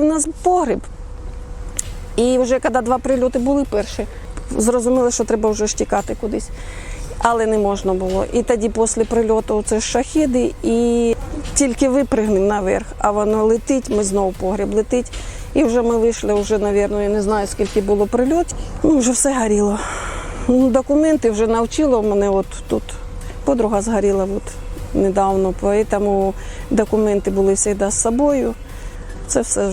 У нас погріб. І вже коли два прильоти були перші, зрозуміли, що треба вже ж тікати кудись. Але не можна було. І тоді після прильоту це ж шахіди, і тільки випригнемо наверх, а воно летить, ми знову погріб летить. І вже ми вийшли, вже, навірно, я не знаю, скільки було прильотів. Ну, вже все горіло. Ну, документи вже навчило мене от тут. Подруга згоріла от недавно, тому документи були завжди з собою. Це все,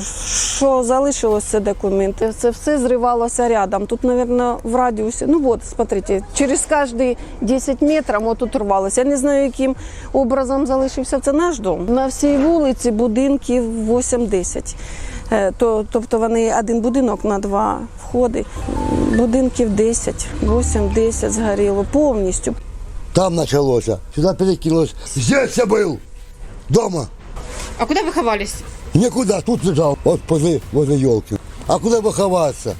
що залишилось, це документи. Це все зривалося рядом. Тут, мабуть, в радіусі. Ну от, смотрите, через кожні 10 метрів тут рвалося. Я не знаю, яким образом залишився. Це наш дом. На всій вулиці будинків 8-10. Е, То, тобто вони один будинок на два входи. Будинків 10, 8-10 згоріло повністю. Там началося, сюда перекинулось. Здесь я был, дома. А куда вы ховались? Никуда, тут лежал, вот возле, возле елки. А куда поховаться?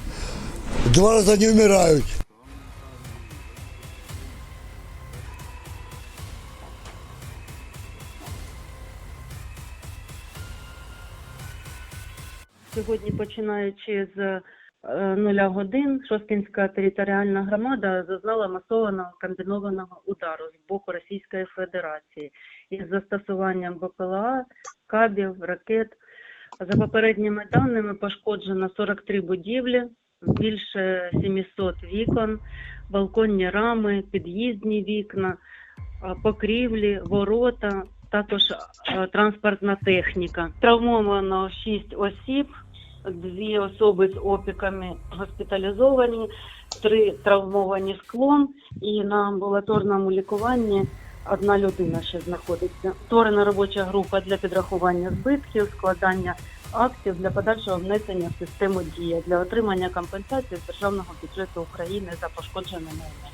Два раза не умирают. Сьогодні, починаючи з нуля годин, Шосткінська територіальна громада зазнала масованого комбінованого удару з боку Російської Федерації із застосуванням БПЛА, кабів, ракет. За попередніми даними пошкоджено 43 будівлі, більше 700 вікон, балконні рами, під'їздні вікна, покрівлі, ворота, також транспортна техніка. Травмовано 6 осіб, дві особи з опіками госпіталізовані, три травмовані склом і на амбулаторному лікуванні одна людина ще знаходиться. Створена робоча група для підрахування збитків, складання актів для подальшого внесення в систему дія для отримання компенсації з державного бюджету України за пошкоджене майно.